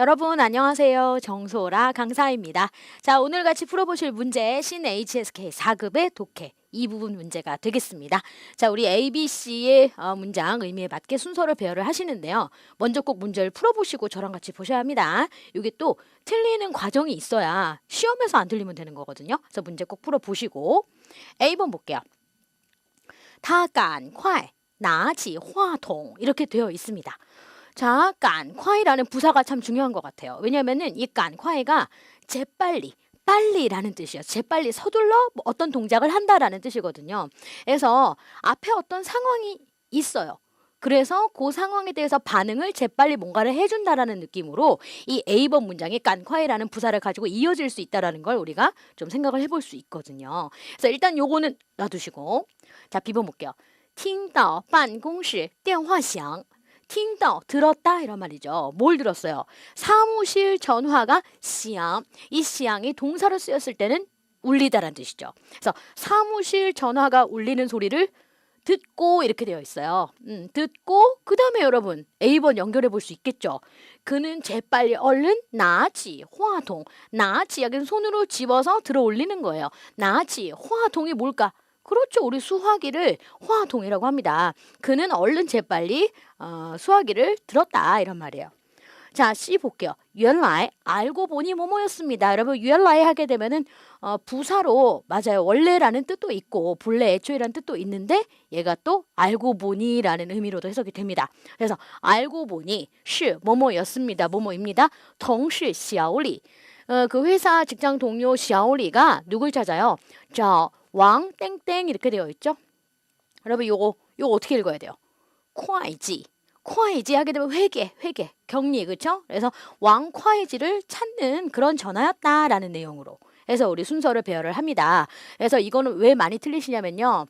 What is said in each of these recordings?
여러분 안녕하세요. 정소라 강사입니다. 자, 오늘 같이 풀어보실 문제 신 HSK 4급의 독해 이 부분 문제가 되겠습니다. 자, 우리 ABC의 어, 문장 의미에 맞게 순서를 배열을 하시는데요. 먼저 꼭 문제를 풀어보시고 저랑 같이 보셔야 합니다. 이게 또 틀리는 과정이 있어야 시험에서 안 틀리면 되는 거거든요. 그래서 문제 꼭 풀어보시고 A번 볼게요. 他赶快拿起话筒 이렇게 되어 있습니다. 자, 깐콰이라는 부사가 참 중요한 것 같아요. 왜냐면은 이 깐콰이가 재빨리, 빨리라는 뜻이에요. 재빨리 서둘러 뭐 어떤 동작을 한다라는 뜻이거든요. 그래서 앞에 어떤 상황이 있어요. 그래서 그 상황에 대해서 반응을 재빨리 뭔가를 해준다라는 느낌으로 이 A번 문장이 깐콰이라는 부사를 가지고 이어질 수 있다라는 걸 우리가 좀 생각을 해볼 수 있거든요. 그래서 일단 요거는 놔두시고 자 B번 볼게요. 听到办公室电话响 听到 들었다 이런 말이죠. 뭘 들었어요? 사무실 전화가 시양. 이 시양이 동사로 쓰였을 때는 울리다라는 뜻이죠. 그래서 사무실 전화가 울리는 소리를 듣고 이렇게 되어 있어요. 음, 듣고 그 다음에 여러분 A번 연결해 볼 수 있겠죠. 그는 재빨리 얼른 나지 화통 나지 여기는 손으로 집어서 들어 올리는 거예요. 나지 화통이 뭘까? 그렇죠. 우리 수화기를 화동이라고 합니다. 그는 얼른 재빨리 어, 수화기를 들었다 이런 말이에요. 자, C 볼게요. 연라이 알고 보니 뭐뭐였습니다. 여러분 연라이 하게 되면은 어, 부사로 맞아요. 원래라는 뜻도 있고 본래 애초에라는 뜻도 있는데 얘가 또 알고 보니라는 의미로도 해석이 됩니다. 그래서 알고 보니 시 뭐뭐였습니다. 뭐뭐입니다. 동시 시아오리 어, 그 회사 직장 동료 시아오리가 누굴 찾아요? 저 왕 땡땡 이렇게 되어 있죠. 여러분 요거 요거 어떻게 읽어야 돼요? 콰이지 콰이지 하게 되면 회계 회계 격리 그렇죠? 그래서 왕 콰이지를 찾는 그런 전화였다라는 내용으로 해서 우리 순서를 배열을 합니다. 그래서 이거는 왜 많이 틀리시냐면요.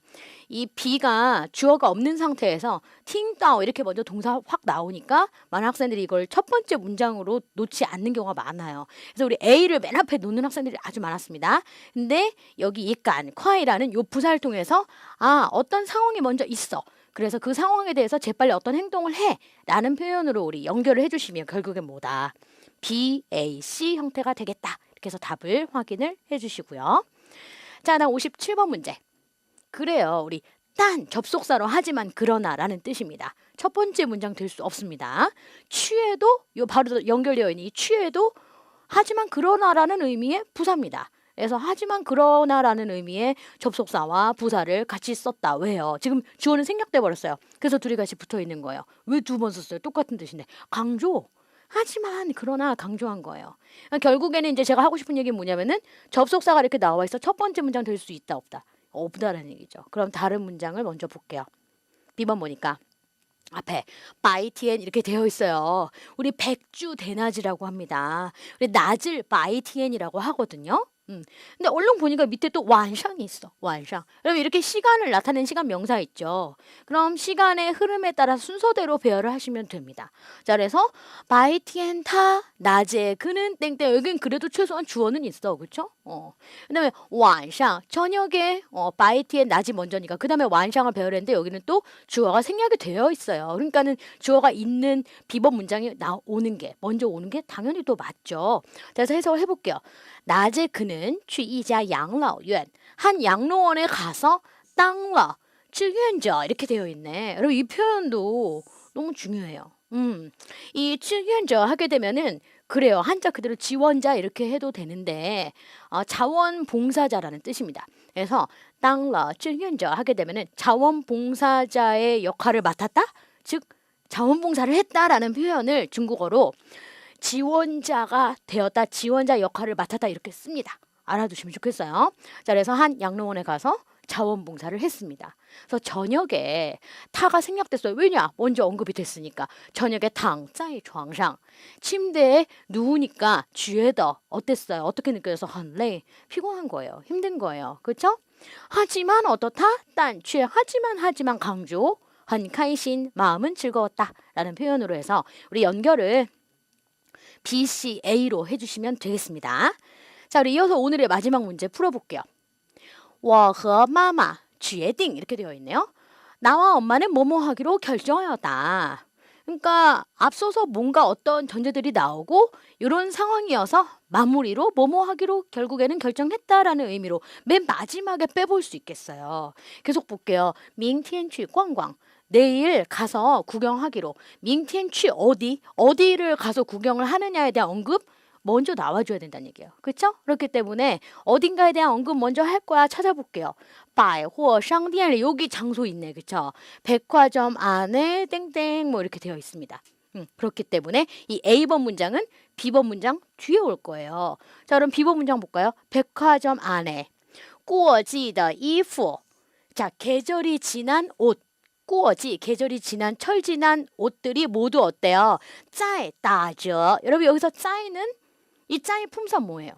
이 B가 주어가 없는 상태에서 팅다오 이렇게 먼저 동사 확 나오니까 많은 학생들이 이걸 첫 번째 문장으로 놓지 않는 경우가 많아요. 그래서 우리 A를 맨 앞에 놓는 학생들이 아주 많았습니다. 근데 여기 이깐 콰이라는 요 부사를 통해서 아 어떤 상황이 먼저 있어. 그래서 그 상황에 대해서 재빨리 어떤 행동을 해 라는 표현으로 우리 연결을 해주시면 결국엔 뭐다. B, A, C 형태가 되겠다. 이렇게 해서 답을 확인을 해주시고요. 자, 다음 57번 문제. 그래요. 우리 딴 접속사로 하지만 그러나라는 뜻입니다. 첫 번째 문장 될 수 없습니다. 취해도 요 바로 연결되어 있는 이 취해도 하지만 그러나라는 의미의 부사입니다. 그래서 하지만 그러나라는 의미의 접속사와 부사를 같이 썼다. 왜요? 지금 주어는 생략돼 버렸어요. 그래서 둘이 같이 붙어 있는 거예요. 왜 두 번 썼어요? 똑같은 뜻인데 강조. 하지만 그러나 강조한 거예요. 그러니까 결국에는 이제 제가 하고 싶은 얘기는 뭐냐면은 접속사가 이렇게 나와 있어 첫 번째 문장 될 수 있다 없다 없다라는 얘기죠. 그럼 다른 문장을 먼저 볼게요. B번 보니까 앞에 바이티엔 이렇게 되어 있어요. 우리 백주 대낮이라고 합니다. 우리 낮을 바이티엔이라고 하거든요. 음. 근데 얼른 보니까 밑에 또 완상이 있어. 완상. 그럼 이렇게 시간을 나타낸 시간 명사 있죠. 그럼 시간의 흐름에 따라 순서대로 배열을 하시면 됩니다. 자, 그래서 바이티엔타 낮에 그는 땡땡 여긴 그래도 최소한 주어는 있어. 그렇죠? 어. 그다음에 완상 저녁에 어, 바이티엔 낮이 먼저니까 그다음에 완상을 배열했는데 여기는 또 주어가 생략이 되어 있어요. 그러니까는 주어가 있는 비법 문장이 나오는 게 먼저 오는 게 당연히 또 맞죠. 그래서 해석을 해볼게요. 낮에 그는 취이자 양로院한 양로원에 가서 땅러 즉위자 이렇게 되어 있네. 여러분 이 표현도 너무 중요해요. 음, 이 측위원자 하게 되면은 그래요. 한자 그대로 지원자 이렇게 해도 되는데 어, 자원봉사자라는 뜻입니다. 그래서 땅라 증연자 하게 되면은 자원봉사자의 역할을 맡았다, 즉 자원봉사를 했다라는 표현을 중국어로 지원자가 되었다, 지원자 역할을 맡았다 이렇게 씁니다. 알아두시면 좋겠어요. 자, 그래서 한 양로원에 가서 자원봉사를 했습니다. 그래서 저녁에 타가 생략됐어요. 왜냐? 먼저 언급이 됐으니까. 저녁에 당짜이 床상 침대에 누우니까 쥐에더 어땠어요? 어떻게 느껴져서 한레 피곤한 거예요. 힘든 거예요. 그렇죠? 하지만 어떻다? 딴취 하지만 하지만 강조 한카이신 마음은 즐거웠다라는 표현으로 해서 우리 연결을 B, C, A로 해주시면 되겠습니다. 자, 우리 이어서 오늘의 마지막 문제 풀어볼게요. 我和妈妈决定 이렇게 되어 있네요. 나와 엄마는 뭐뭐 하기로 결정하였다. 그러니까 앞서서 뭔가 어떤 전제들이 나오고 이런 상황이어서 마무리로 뭐뭐 하기로 결국에는 결정했다라는 의미로 맨 마지막에 빼볼 수 있겠어요. 계속 볼게요. 明天去逛逛. 내일 가서 구경하기로. 明天去 어디? 어디를 가서 구경을 하느냐에 대한 언급 먼저 나와줘야 된다는 얘기예요. 그렇죠? 그렇기 때문에 어딘가에 대한 언급 먼저 할 거야 찾아볼게요. 바이호 샹디안에 여기 장소 있네. 그렇죠? 백화점 안에 땡땡 뭐 이렇게 되어 있습니다. 음, 그렇기 때문에 이 A번 문장은 B번 문장 뒤에 올 거예요. 자 그럼 B번 문장 볼까요? 백화점 안에 꾸어지더 이후 자 계절이 지난 옷 꾸어지 계절이 지난 철 지난 옷들이 모두 어때요? 짜에 따져 여러분 여기서 짜에는 이 짜의 품사 뭐예요?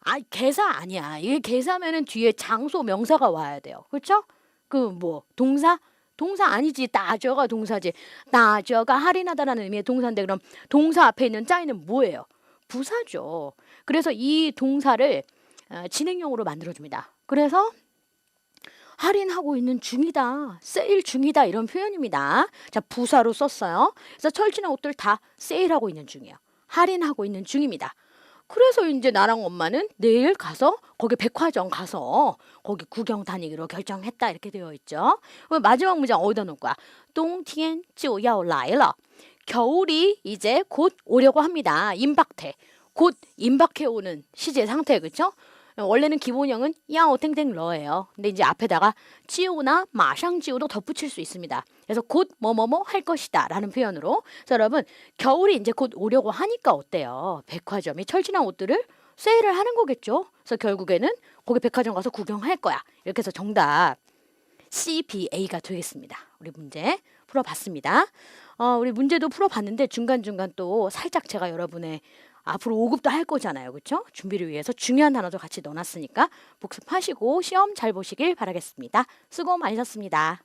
아, 개사 아니야. 이게 개사면은 뒤에 장소 명사가 와야 돼요. 그렇죠? 그 뭐 동사? 동사 아니지. 따저가 동사지. 따저가 할인하다라는 의미의 동사인데 그럼 동사 앞에 있는 짜이는 뭐예요? 부사죠. 그래서 이 동사를 어, 진행형으로 만들어 줍니다. 그래서 할인하고 있는 중이다. 세일 중이다. 이런 표현입니다. 자, 부사로 썼어요. 그래서 철지나 옷들 다 세일하고 있는 중이에요. 할인하고 있는 중입니다. 그래서 이제 나랑 엄마는 내일 가서 거기 백화점 가서 거기 구경 다니기로 결정했다 이렇게 되어 있죠. 마지막 문장 어디다 놓을 거야? 동티엔 찌오야오 라일러. 겨울이 이제 곧 오려고 합니다. 임박해. 곧 임박해 오는 시제 상태 그렇죠? 원래는 기본형은 야오 땡땡 러예요. 근데 이제 앞에다가 지우나 마상 지우도 덧붙일 수 있습니다. 그래서 곧 뭐뭐뭐 할 것이다 라는 표현으로. 자, 여러분 겨울이 이제 곧 오려고 하니까 어때요? 백화점이 철진한 옷들을 세일을 하는 거겠죠. 그래서 결국에는 거기 백화점 가서 구경할 거야. 이렇게 해서 정답 CBA가 되겠습니다. 우리 문제 풀어봤습니다. 어, 우리 문제도 풀어봤는데 중간중간 또 살짝 제가 여러분의 앞으로 5급도 할 거잖아요. 그렇죠? 준비를 위해서 중요한 단어도 같이 넣어놨으니까 복습하시고 시험 잘 보시길 바라겠습니다. 수고 많으셨습니다.